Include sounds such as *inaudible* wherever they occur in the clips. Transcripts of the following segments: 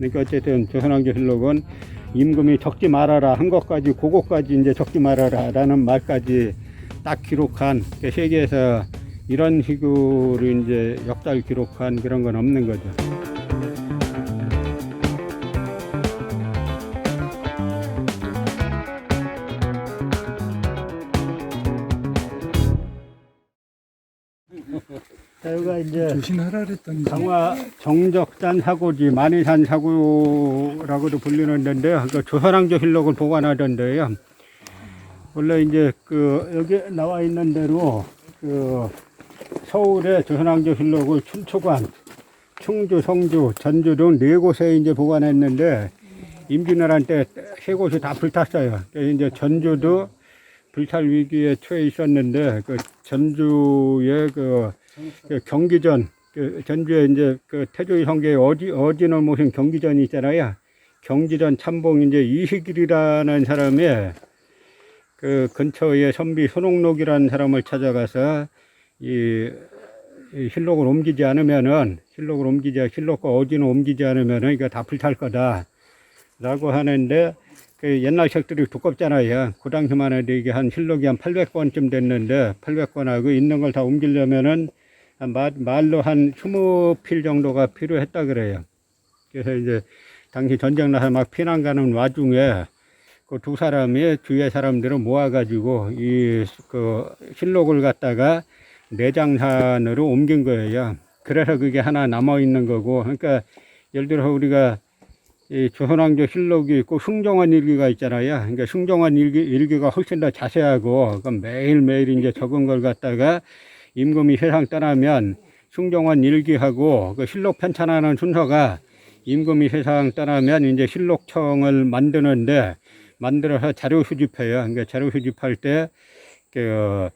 그러니까 어쨌든 조선왕조실록은 임금이 적지 말아라 한 것까지 그것까지 이제 적지 말아라라는 말까지 딱 기록한 그 세계에서 이런 식으로 이제 역사를 기록한 그런 건 없는 거죠. 이제 조심하라 그랬던 거. 강화 정적산 사고지 만이산 사고라고도 불리는 데인데요. 그 조선왕조 실록을 보관하던 데요. 원래 이제 그 여기 나와 있는 대로 그 서울의 조선왕조 실록을 춘초관, 충주, 성주, 전주 등 네 곳에 이제 보관했는데 임진왜란 때 세 곳이 다 불탔어요. 그래서 이제 전주도 불탈 위기에 처해 있었는데 그 전주의 그, 그 경기전 그 전주에 이제 그 태조의 성계에 어디 어디는 모신 경기전이 있잖아요. 경기전 참봉 이제 이희길이라는 사람이 그 근처에 선비 손옥록이라는 사람을 찾아가서 이, 이 실록을 옮기지 않으면은 실록을 옮기지 실록과 어디는 옮기지 않으면은 이거 다 불탈 거다라고 하는데 그 옛날 책들이 두껍잖아요. 그 당시만 해도 이게 한 실록이 한 800권쯤 됐는데 800권하고 있는 걸 다 옮기려면은 한 말, 말로 한 20필 정도가 필요했다 그래요. 그래서 이제 당시 전쟁 나서 막 피난 가는 와중에 그 두 사람이 주위의 사람들을 모아가지고 이 그 실록을 갖다가 내장산으로 옮긴 거예요. 그래서 그게 하나 남아 있는 거고, 그러니까 예를 들어 우리가 이 조선왕조 실록이 있고 숭정원 일기가 있잖아요. 그러니까 숭정원 일기, 일기가 훨씬 더 자세하고 그 매일매일 이제 적은 걸 갖다가 임금이 세상 떠나면 숭정원 일기하고 그 실록 편찬하는 순서가 임금이 세상 떠나면 이제 실록청을 만드는데 만들어서 자료 수집해요. 그러니까 자료 수집할 때 그,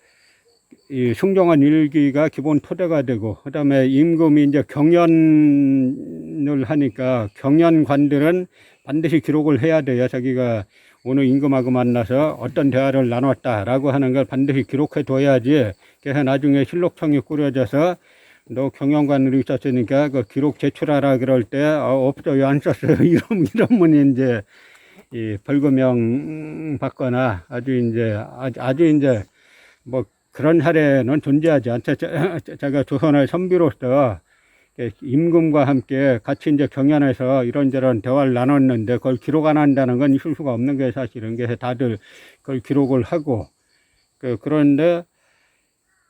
이 숭정한 일기가 기본 토대가 되고, 그 다음에 임금이 이제 경연을 하니까 경연관들은 반드시 기록을 해야 돼요. 자기가 오늘 임금하고 만나서 어떤 대화를 나눴다라고 하는 걸 반드시 기록해 둬야지. 그래서 나중에 실록청이 꾸려져서 너 경영관으로 있었으니까 그 기록 제출하라 그럴 때 어, 없어요 안 썼어요 이런 이러면 이제 이 벌금형 받거나 아주 이제 아주, 아주 이제 뭐 그런 사례는 존재하지 않죠. 제가 조선의 선비로서 임금과 함께 같이 이제 경연해서 이런저런 대화를 나눴는데 그걸 기록 안 한다는 건 있을 수가 없는 게 사실은. 그래서 다들 그걸 기록을 하고. 그 그런데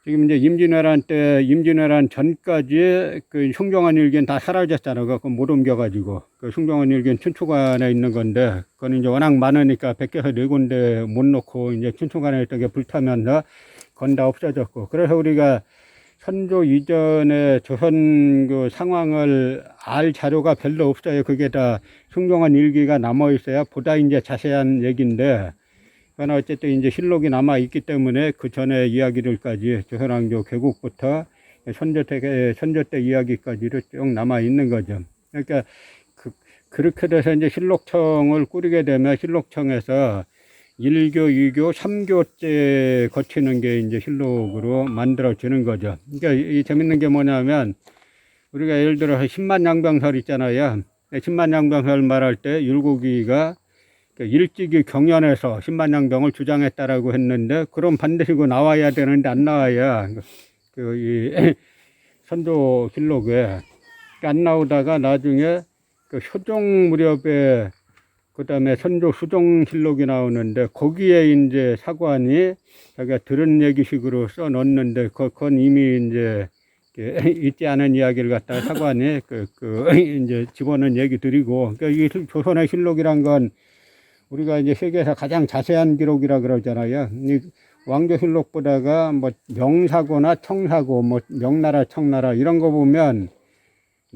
지금 이제 임진왜란 때 임진왜란 전까지 그 숭정한 일기는 다 사라졌잖아요. 그거 못 옮겨가지고. 그 숭정한 일기는 춘추관에 있는 건데 그건 이제 워낙 많으니까 백개서 네 군데 못 놓고 이제 춘추관에 있던 게 불타면서 건 다 없어졌고. 그래서 우리가 선조 이전에 조선 그 상황을 알 자료가 별로 없어요. 그게 다 숭정한 일기가 남아 있어야 보다 이제 자세한 얘기인데 그러나 어쨌든 이제 실록이 남아 있기 때문에 그 전에 이야기들까지 조선왕조 개국부터 선조 때 선조 때 이야기까지도 쭉 남아 있는 거죠. 그러니까 그, 그렇게 돼서 이제 실록청을 꾸리게 되면 실록청에서 일교 이교 삼교째 거치는 게 이제 실록으로 만들어지는 거죠. 그러니까 이, 이 재밌는 게 뭐냐면 우리가 예를 들어서 십만양병설 있잖아요. 십만양병설 말할 때 율곡이가 그 일찍이 경연에서 십만양병을 주장했다라고 했는데 그럼 반드시 그 나와야 되는데 안 나와야 그이 *laughs* 선조 실록에 안 나오다가 나중에 그 효종 무렵에 그 다음에 선조 수종실록이 나오는데 거기에 이제 사관이 자기가 들은 얘기식으로 써 넣었는데 그- 그건 이미 이제 있지 않은 이야기를 갖다가 사관이 그, 그 *clears throat* 이제 집어넣은 얘기들이고 그러니까 이 조선의 실록이란 건 우리가 이제 세계에서 가장 자세한 기록이라 그러잖아요. 이 왕조실록보다가 뭐 명사고나 청사고 뭐 명나라 청나라 이런 거 보면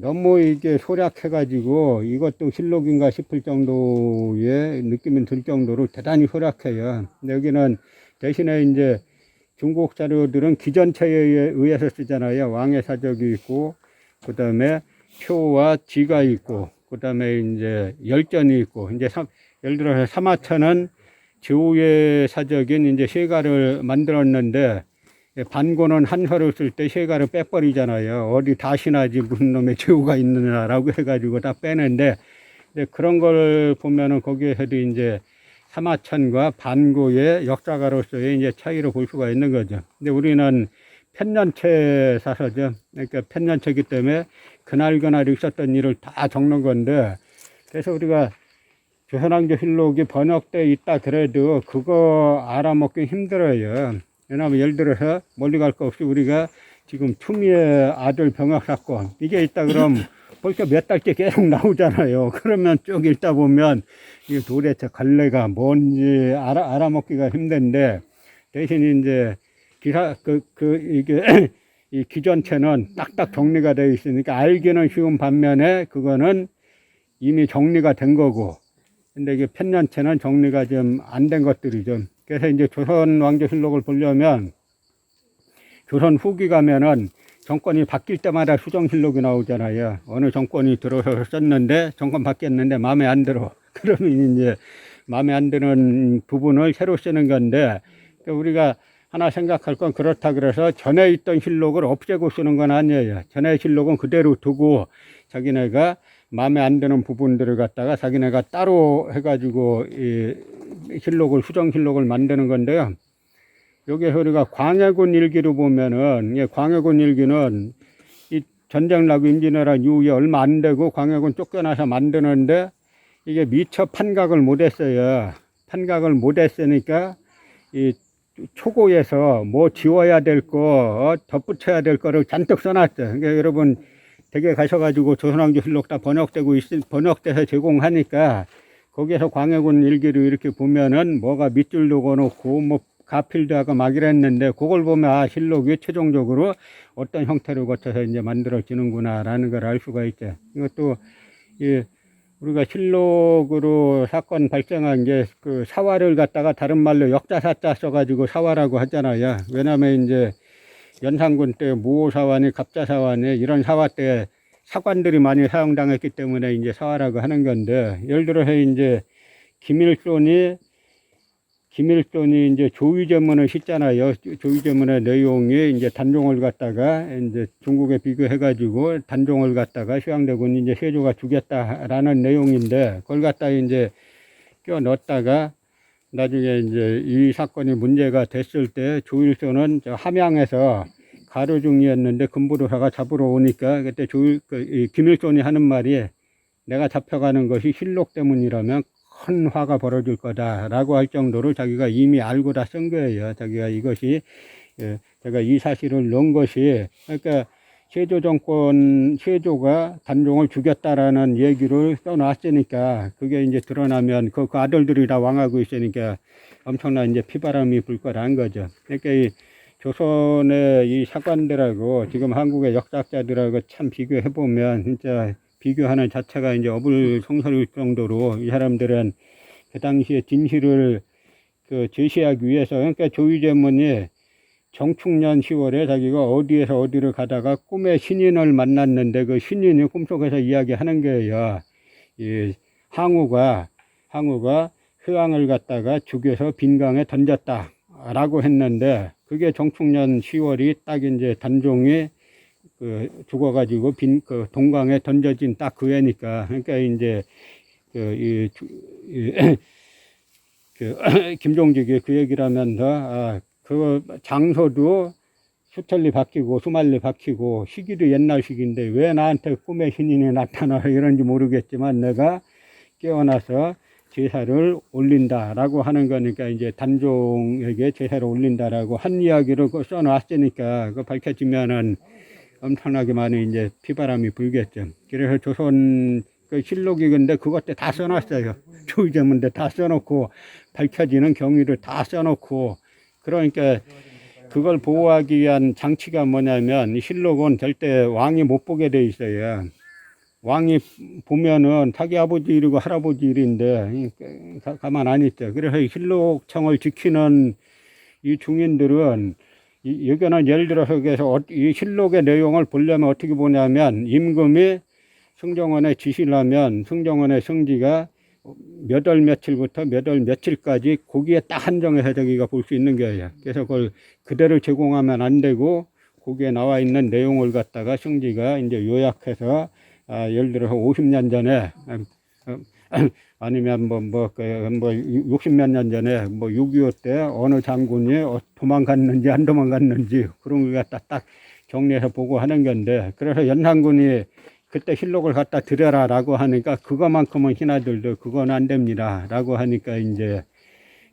너무 이게 소략해가지고 이것도 실록인가 싶을 정도의 느낌이 들 정도로 대단히 소략해요. 근데 여기는 대신에 이제 중국 자료들은 기전체에 의해서 쓰잖아요. 왕의 사적이 있고, 그 다음에 표와 지가 있고, 그 다음에 이제 열전이 있고, 이제 삼- 예를 들어서 사마천은 제후의 사적인 이제 세가를 만들었는데 반고는 한서를 쓸 때 세가를 빼버리잖아요. 어디 다시나 지 무슨 놈의 제후가 있느냐라고 해가지고 다 빼는데 그런 걸 보면은 거기에서도 이제 사마천과 반고의 역사가로서의 이제 차이를 볼 수가 있는 거죠. 근데 우리는 편년체 사서죠. 그러니까 편년체기 때문에 그날 그날 있었던 일을 다 적는 건데 그래서 우리가 조선왕조 실록이 번역돼 있다 그래도 그거 알아먹기 힘들어요. 왜냐하면 예를 들어서 멀리 갈 거 없이 우리가 지금 추미애 아들 병역 사건 이게 있다 그럼 *laughs* 벌써 몇 달째 계속 나오잖아요. 그러면 쭉 읽다 보면 이게 도대체 갈래가 뭔지 알아, 알아먹기가 힘든데 대신 이제 기사 그, 그 이게 *clears throat* 이 기전체는 딱딱 정리가 되어 있으니까 알기는 쉬운 반면에 그거는 이미 정리가 된 거고 근데 이게 편년체는 정리가 좀 안 된 것들이죠. 그래서 이제 조선 왕조실록을 보려면 조선 후기 가면은 정권이 바뀔 때마다 수정실록이 나오잖아요. 어느 정권이 들어서 썼는데 정권 바뀌었는데 마음에 안 들어. *laughs* 그러면 이제 마음에 안 드는 부분을 새로 쓰는 건데 그러니까 우리가 하나 생각할 건 그렇다 그래서 전에 있던 실록을 없애고 쓰는 건 아니에요. 전에 실록은 그대로 두고 자기네가 마음에 안 드는 부분들을 갖다가 자기네가 따로 해가지고 이 실록을 수정 실록을 만드는 건데요. 여기서 우리가 광해군 일기로 보면은 이 광해군 일기는 이 전쟁 나고 임진왜란 이후에 얼마 안 되고 광해군 쫓겨나서 만드는데 이게 미처 판각을 못했어요. 판각을 못했으니까 이 초고에서 뭐 지워야 될 거, 어, 덧붙여야 될 거를 잔뜩 써놨죠. 그러니까 여러분 댁에 가셔가지고 조선왕조 실록 다 번역되고 있, 번역돼서 제공하니까 거기에서 광해군 일기를 이렇게 보면은 뭐가 밑줄 넣어놓고 뭐 가필도 하고 막 이랬는데 그걸 보면 아 실록이 최종적으로 어떤 형태를 거쳐서 이제 만들어지는구나라는 걸 알 수가 있죠. 이것도 이 우리가 실록으로 사건 발생한 게그 사화를 갖다가 다른 말로 역자사자 써가지고 사화라고 하잖아요. 왜냐하면 이제 연산군 때 무호사화니 갑자사화니 이런 사화 때 사관들이 많이 사용당했기 때문에 이제 사화라고 하는 건데 예를 들어서 이제 김일손이 김일손이 이제 조위제문을 싣잖아요. 조위제문의 내용이 이제 단종을 갖다가 이제 중국에 비교해가지고 단종을 갖다가 휴양대군 이제 세조가 주겠다라는 내용인데 그걸 갖다 이제 껴 넣었다가 나중에 이제 이 사건이 문제가 됐을 때 조일손은 저 함양에서 가로 중이었는데 금부도사가 잡으러 오니까 그때 조일 그, 이 김일손이 하는 말이 내가 잡혀가는 것이 실록 때문이라면 큰 화가 벌어질 거다라고 할 정도로 자기가 이미 알고 다 쓴 거예요. 자기가 이것이 예, 제가 이 사실을 넣은 것이 그러니까 세조 정권 세조가 단종을 죽였다라는 얘기를 써놨으니까 그게 이제 드러나면 그, 그 아들들이 다 왕하고 있으니까 엄청난 이제 피바람이 불 거란 거죠. 그러니까 이 조선의 이 사관들하고 지금 한국의 역사학자들하고 참 비교해 보면 진짜 비교하는 자체가 이제 어불성설일 정도로 이 사람들은 그 당시에 진실을 그 제시하기 위해서 그러니까 조의제문이 정축년 10월에 자기가 어디에서 어디를 가다가 꿈에 신인을 만났는데 그 신인이 꿈속에서 이야기하는 거예요. 이 항우가 항우가 회왕을 갖다가 죽여서 빈강에 던졌다라고 했는데 그게 정축년 10월이 딱 이제 단종이 그 죽어가지고 빈 그 동강에 던져진 딱 그 해니까 그러니까 이제 그이 이, *clears throat* 그 *clears throat* 김종직이 그 얘기를 하면서 아, 그 장소도 수텔리 바뀌고 수말리 바뀌고 시기도 옛날 시기인데 왜 나한테 꿈에 신인이 나타나 *laughs* 이런지 모르겠지만 내가 깨어나서 제사를 올린다라고 하는 거니까 이제 단종에게 제사를 올린다라고 한 이야기를 그 써놨으니까 그 밝혀지면은 엄청나게 많은 이제 피바람이 불겠죠. 그래서 조선 그 실록이 근데 그것 때다 써놨어요. *laughs* 조의제문데 다 써놓고 밝혀지는 경위를 다 써놓고 그러니까 그걸 보호하기 위한 장치가 뭐냐면 이 실록은 절대 왕이 못 보게 돼 있어요. 왕이 보면은 자기 아버지 일이고 할아버지 일인데 가- 가만 안 있죠. 그래서 이 실록청을 지키는 이 중인들은 이, 여기는 예를 들어서 그래서 어- 이 실록의 내용을 보려면 어떻게 보냐면 임금이 승정원에 지시를 하면 승정원의 승지가 몇 월 며칠부터 몇 월 며칠까지 거기에 딱 한정해서 저기가 볼 수 있는 거예요. 그래서 그걸 그대로 제공하면 안 되고 거기에 나와 있는 내용을 갖다가 승지가 이제 요약해서 아, 예를 들어서 50년 전에 아, 어, 아니면 뭐, 뭐, 그, 뭐, 60몇 년 전에 뭐, 6.25 때 어느 장군이 어, 도망갔는지 안 도망갔는지 그런 거 갖다 딱 정리해서 보고 하는 건데, 그래서 연산군이 그때 실록을 갖다 드려라 라고 하니까 그거만큼은 신하들도 그건 안 됩니다. 라고 하니까 이제,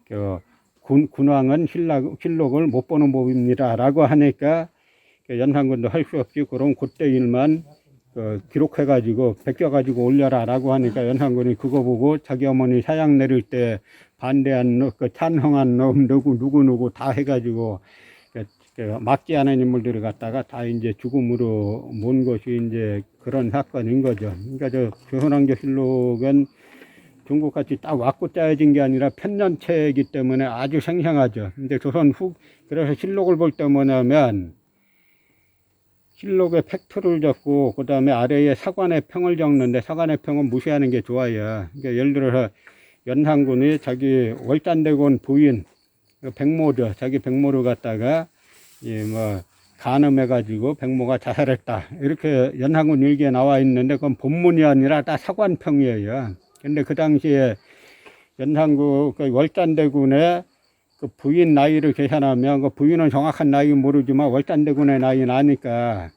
그, 군, 군왕은 실록, 실록을 못 보는 법입니다. 라고 하니까 그 연산군도 할 수 없이 그런 그때 일만 그 기록해 가지고 베껴 가지고 올려라 라고 하니까 연산군이 그거 보고 자기 어머니 사양 내릴 때 반대한 놈, 그 찬성한 놈 누구 누구 누구 다 해가지고 그, 그 막지 않은 인물들을 갖다가 다 이제 죽음으로 모은 것이 이제 그런 사건인 거죠. 그러니까 저 조선왕조 실록은 중국같이 딱 왔고 짜여진 게 아니라 편년체이기 때문에 아주 생생하죠. 근데 조선 후 그래서 실록을 볼 때 뭐냐면 실록의 팩트를 적고 그 다음에 아래에 사관의 평을 적는데 사관의 평은 무시하는 게 좋아요. 그러니까 예를 들어서 연산군이 자기 월단대군 부인 그 백모죠. 자기 백모를 갖다가 이뭐 간음해가지고 백모가 자살했다. 이렇게 연산군 일기에 나와 있는데 그건 본문이 아니라 다 사관평이에요. 근데 그 당시에 연산군 그 월단대군의 그 부인 나이를 계산하면 그 부인은 정확한 나이 모르지만 월단대군의 나이는 아니까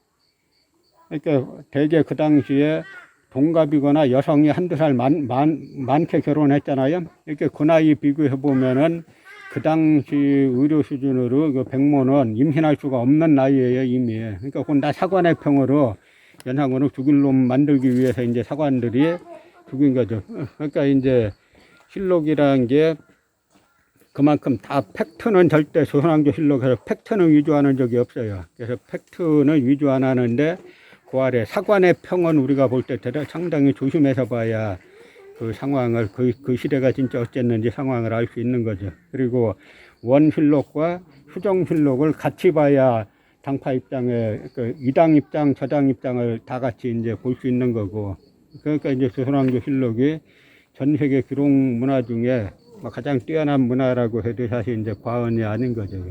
그러니까 대개 그 당시에 동갑이거나 여성이 한두 살 많, 많, 많게 결혼했잖아요. 이렇게 그 나이 비교해 보면은 그 당시 의료 수준으로 그 백모는 임신할 수가 없는 나이예요 이미. 그러니까 그건 다 사관의 평으로 연상군을 죽일 놈 만들기 위해서 이제 사관들이 죽인 거죠. 그러니까 이제 실록이라는 게 그만큼 다 팩트는 절대 조선왕조 실록에서 팩트는 위조하는 적이 없어요. 그래서 팩트는 위조 안 하는데 그 아래 사관의 평은 우리가 볼때 상당히 조심해서 봐야 그 상황을 그, 그 시대가 진짜 어쨌는지 상황을 알 수 있는 거죠. 그리고 원실록과 수정실록을 같이 봐야 당파 입장에 그 이당 입장, 저당 입장을 다 같이 이제 볼 수 있는 거고. 그러니까 이제 조선왕조 실록이 전 세계 기록 문화 중에 뭐 가장 뛰어난 문화라고 해도 사실 이제 과언이 아닌 거죠.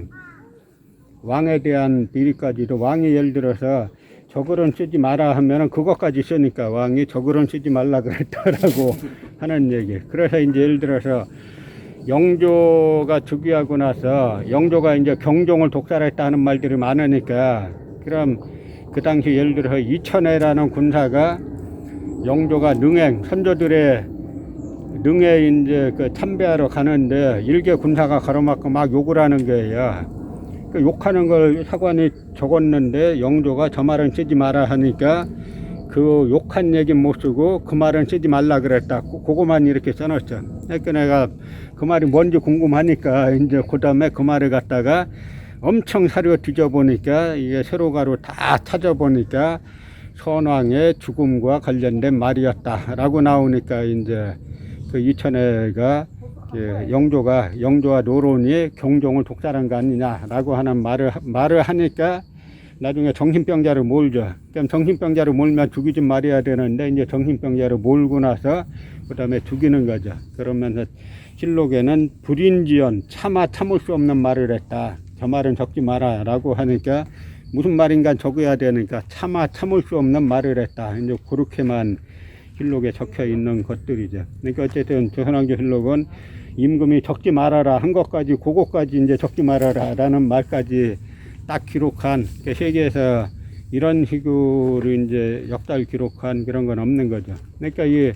왕에 대한 비리까지도 왕이 예를 들어서 저글은 쓰지 마라 하면은 그것까지 쓰니까 왕이 저글은 쓰지 말라 그랬다라고 *laughs* 하는 얘기. 그래서 이제 예를 들어서 영조가 즉위하고 나서 영조가 이제 경종을 독살했다 하는 말들이 많으니까 그럼 그 당시 예를 들어서 이천회라는 군사가 영조가 능행 선조들의 능에 이제 그 참배하러 가는데 일개 군사가 가로막고 막 욕을 하는 거예요. 그 욕하는 걸 사관이 적었는데 영조가 저 말은 쓰지 마라 하니까 그 욕한 얘기 못 쓰고 그 말은 쓰지 말라 그랬다. 그- 그거만 이렇게 써놨죠. 그러니까 내가 그 말이 뭔지 궁금하니까 이제 그 다음에 그 말을 갖다가 엄청 사료 뒤져보니까 이게 세로가로 다 찾아보니까 선왕의 죽음과 관련된 말이었다라고 나오니까 이제 그 이천회가 예, 영조가 영조와 노론이 경종을 독살한 거 아니냐라고 하는 말을 말을 하니까 나중에 정신병자를 몰죠. 그럼 정신병자를 몰면 죽이지 말아야 되는데 이제 정신병자를 몰고 나서 그다음에 죽이는 거죠. 그러면서 실록에는 불인지연 차마 참을 수 없는 말을 했다. 저 말은 적지 마라라고 하니까 무슨 말인가 적어야 되니까 차마 참을 수 없는 말을 했다. 이제 그렇게만 실록에 적혀 있는 것들이죠. 그러니까 어쨌든 조선왕조 실록은 임금이 적지 말아라 한 것까지 그것까지 이제 적지 말아라 라는 말까지 딱 기록한 그 세계에서 이런 식으로 이제 역사를 기록한 그런 건 없는 거죠. 그러니까 이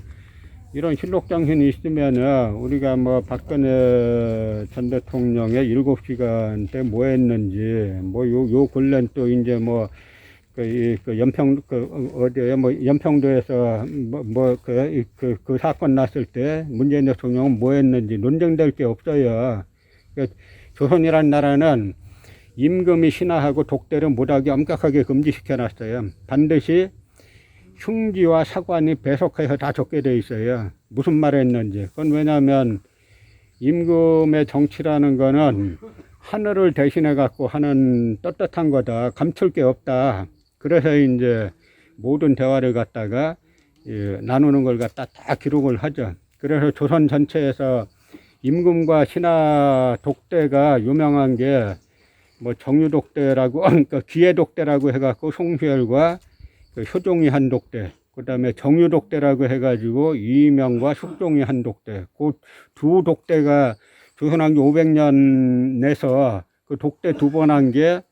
이런 실록 정신이 있으면은 우리가 뭐 박근혜 전 대통령의 일곱 시간 때 뭐 했는지 뭐 요 요 근래 또 이제 뭐 그, 이, 그, 연평, 그, 어, 어디에, 뭐, 연평도에서, 뭐, 뭐, 그, 이, 그, 그 사건 났을 때, 문재인 대통령은 뭐 했는지 논쟁될 게 없어요. 그, 조선이란 나라는 임금이 신하하고 독대를 못하게 엄격하게 금지시켜 놨어요. 반드시 흉지와 사관이 배속해서 다 적게 돼 있어요. 무슨 말을 했는지. 그건 왜냐하면 임금의 정치라는 거는 하늘을 대신해 갖고 하는 떳떳한 거다. 감출 게 없다. 그래서 이제 모든 대화를 갖다가 예, 나누는 걸 갖다 다 기록을 하죠. 그래서 조선 전체에서 임금과 신하 독대가 유명한 게 뭐 정유 독대라고 *laughs* 그러니까 기해 독대라고 해갖고 송수열과 그 효종이 한 독대 그다음에 정유 독대라고 해가지고 이명과 숙종이 한 독대, 그 두 독대가 조선왕조 500년 내서 그 독대 두 번 한 게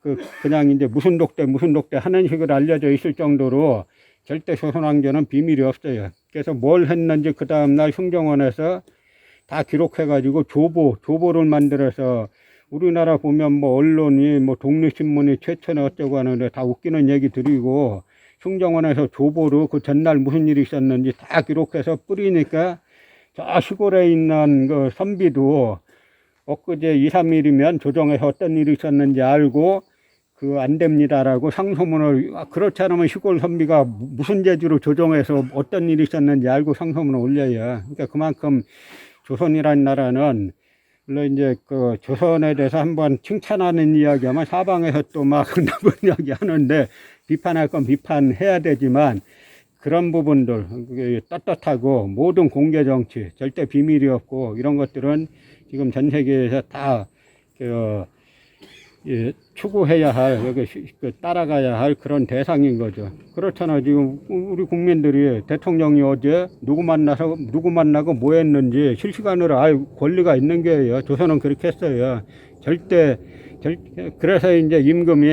그 그냥 이제 무슨 독대 무슨 독대 하는 식으로 알려져 있을 정도로 절대 조선왕조는 비밀이 없어요. 그래서 뭘 했는지 그 다음날 흉정원에서 다 기록해가지고 조보 조보를 만들어서 우리나라 보면 뭐 언론이 뭐 독립신문이 최초는 어쩌고 하는데 다 웃기는 얘기 드리고 흉정원에서 조보로 그 전날 무슨 일이 있었는지 다 기록해서 뿌리니까 저 시골에 있는 그 선비도 엊그제 2, 3일이면 조정에서 어떤 일이 있었는지 알고 그 안 됩니다라고 상소문을 아, 그렇지 않으면 시골 선비가 무- 무슨 재주로 조정에서 어떤 일이 있었는지 알고 상소문을 올려요. 그러니까 그만큼 조선이라는 나라는 물론 이제 그 조선에 대해서 한번 칭찬하는 이야기하면 사방에서 또 막 *laughs* 나쁜 이야기 하는데 비판할 건 비판해야 되지만 그런 부분들 떳떳하고 모든 공개 정치 절대 비밀이 없고 이런 것들은 지금 전 세계에서 다 그 예, 추구해야 할 여기 시- 그 따라가야 할 그런 대상인 거죠. 그렇잖아 지금 우리 국민들이 대통령이 어제 누구 만나서 누구 만나고 뭐 했는지 실시간으로 알 권리가 있는 게예요. 조선은 그렇게 했어요. 절대 절 그래서 이제 임금이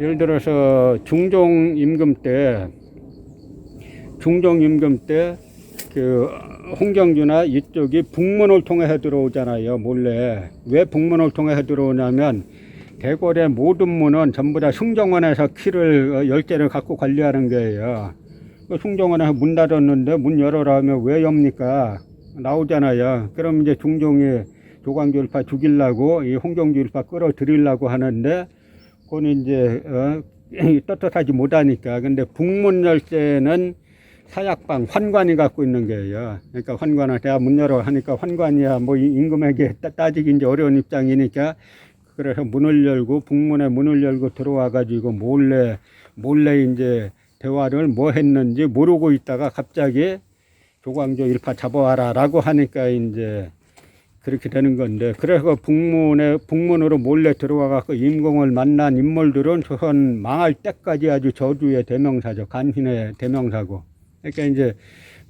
예를 들어서 중종 임금 때 중종 임금 때 그 홍경주나 이쪽이 북문을 통해서 들어오잖아요 몰래. 왜 북문을 통해서 들어오냐면 대궐의 모든 문은 전부 다 숭정원에서 키를 어, 열쇠를 갖고 관리하는 거예요. 그 숭정원에서 문 닫았는데 문 열어라 하면 왜 엽니까? 나오잖아요. 그럼 이제 중종이 조광조 일파 죽이려고 이 홍경주 일파 끌어들이려고 하는데 그건 이제 어, *clears throat* 떳떳하지 못하니까. 근데 북문 열쇠는 사약방 환관이 갖고 있는 거예요. 그러니까 환관을 내가 문 열어 하니까 환관이야. 뭐이 임금에게 따- 따지기 이제 어려운 입장이니까 그래서 문을 열고 북문에 문을 열고 들어와 가지고 몰래 몰래 이제 대화를 뭐 했는지 모르고 있다가 갑자기 조광조 일파 잡아와라라고 하니까 이제 그렇게 되는 건데 그래서 북문에 북문으로 몰래 들어와 갖고 임공을 만난 인물들은 조선 망할 때까지 아주 저주의 대명사죠. 간신의 대명사고 그러니까 이제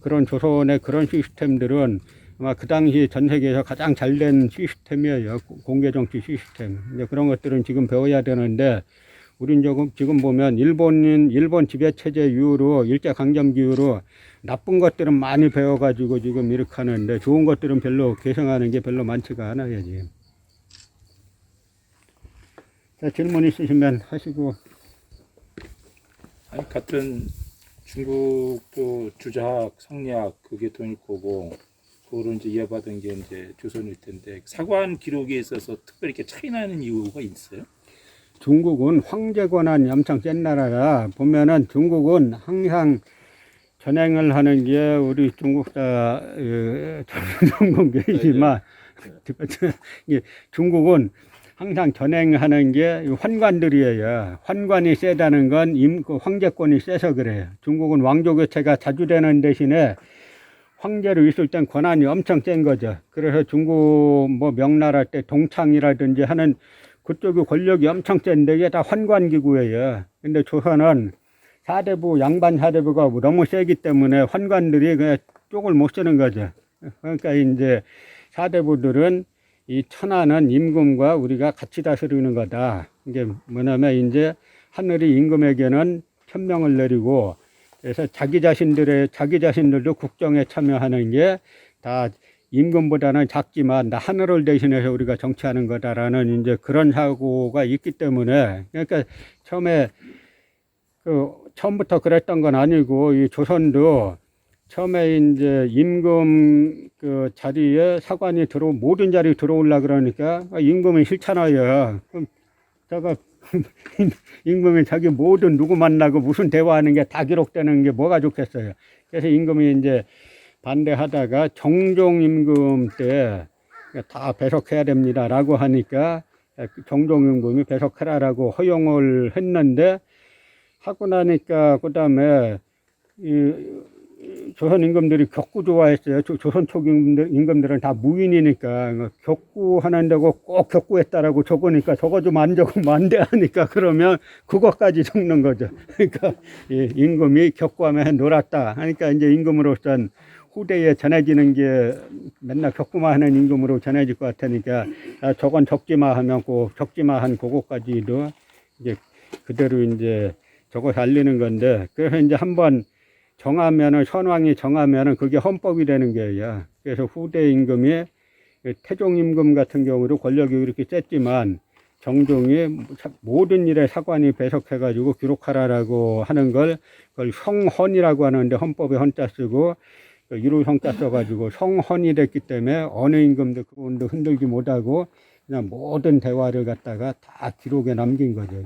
그런 조선의 그런 시스템들은 아마 그 당시 전 세계에서 가장 잘 된 시스템이에요. 공개 정치 시스템. 이제 그런 것들은 지금 배워야 되는데 우린 조금 지금 보면 일본인 일본 지배 체제 이후로 일제 강점기 이후로 나쁜 것들은 많이 배워가지고 지금 이렇게 하는데 좋은 것들은 별로 개성하는 게 별로 많지가 않아요 지금. 자 질문 있으시면 하시고. 아니 같은 중국도 주자학, 성리학 그게 돈일 거고 그거를 이제 이어받은 게 이제 조선일 텐데 사관 기록에 있어서 특별히 이렇게 차이 나는 이유가 있어요? 중국은 황제 권한이 엄청 센 나라라 보면은 중국은 항상 전행을 하는 게 우리 중국사 어, *laughs* 전공계이지만 *laughs* 이게 중국은 항상 전행하는 게 환관들이에요. 환관이 세다는 건 임, 그 황제권이 세서 그래요. 중국은 왕조 교체가 자주 되는 대신에 황제로 있을 땐 권한이 엄청 센 거죠. 그래서 중국 뭐 명나라 때 동창이라든지 하는 그쪽의 권력이 엄청 센데 이게 다 환관기구예요. 근데 조선은 사대부, 양반 사대부가 너무 세기 때문에 환관들이 그냥 쪽을 못 쓰는 거죠. 그러니까 이제 사대부들은 이 천하는 임금과 우리가 같이 다스리는 거다. 이게 뭐냐면 이제 하늘이 임금에게는 천명을 내리고 그래서 자기 자신들의 자기 자신들도 국정에 참여하는 게 다 임금보다는 작지만 나 하늘을 대신해서 우리가 정치하는 거다라는 이제 그런 사고가 있기 때문에 그러니까 처음에 그 처음부터 그랬던 건 아니고 이 조선도 처음에 이제 임금 그 자리에 사관이 들어 모든 자리 들어올라 그러니까 아, 임금이 싫잖아요. 그럼 제가 *laughs* 임금이 자기 모든 누구 만나고 무슨 대화하는 게 다 기록되는 게 뭐가 좋겠어요. 그래서 임금이 이제 반대하다가 정종 임금 때 다 배석해야 됩니다라고 하니까 정종 임금이 배석하라라고 허용을 했는데 하고 나니까 그다음에 이 조선 임금들이 격구 좋아했어요. 조, 조선 초 임금들, 임금들은 다 무인이니까 뭐 격구 하는다고 꼭 격구했다라고 적으니까 저거 좀 안 적으면 안 돼 하니까 그러면 그것까지 적는 거죠. *laughs* 그러니까 이 임금이 격구하면 놀았다 하니까 이제 임금으로선 후대에 전해지는 게 맨날 격구만 하는 임금으로 전해질 것 같으니까 아, 저건 적지마 하면 그 적지마 한 그거까지도 이제 그대로 이제 저거 알리는 건데 그래서 이제 한번 정하면은 선왕이 정하면은 그게 헌법이 되는 거예요. 그래서 후대 임금이 그 태종 임금 같은 경우도 권력이 이렇게 셌지만 정종이 모든 일에 사관이 배석해가지고 기록하라라고 하는 걸 그걸 성헌이라고 하는데 헌법에 헌자 쓰고 그 이루 성자 써가지고 성헌이 됐기 때문에 어느 임금도 그분도 흔들지 못하고 그냥 모든 대화를 갖다가 다 기록에 남긴 거죠.